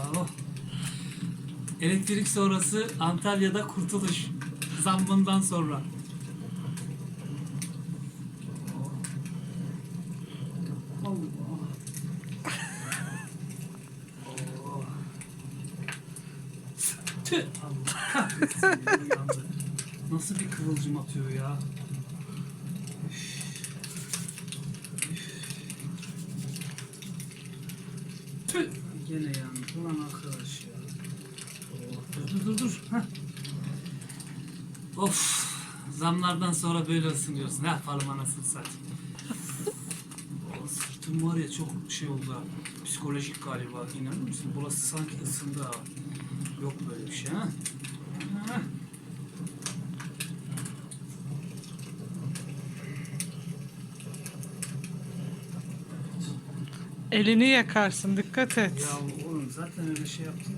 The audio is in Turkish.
Oh. Elektrik sonrası Antalya'da kurtuluş. Zammından sonra. Allah. Tüh. Allah. Nasıl bir kıvılcım atıyor ya? Tüh. Gene yandı. Ulan arkadaş ya. Oh, dur dur dur. Heh. Of. Zamlardan sonra böyle ısınıyorsun. Ne yapalım anasını satayım. O sırtım var ya çok şey oldu. Psikolojik galiba. İnanır mısın? Burası sanki ısındı. Yok böyle bir şey. Ha. Elini yakarsın dikkat et. Ya oğlum zaten öyle şey yaptım.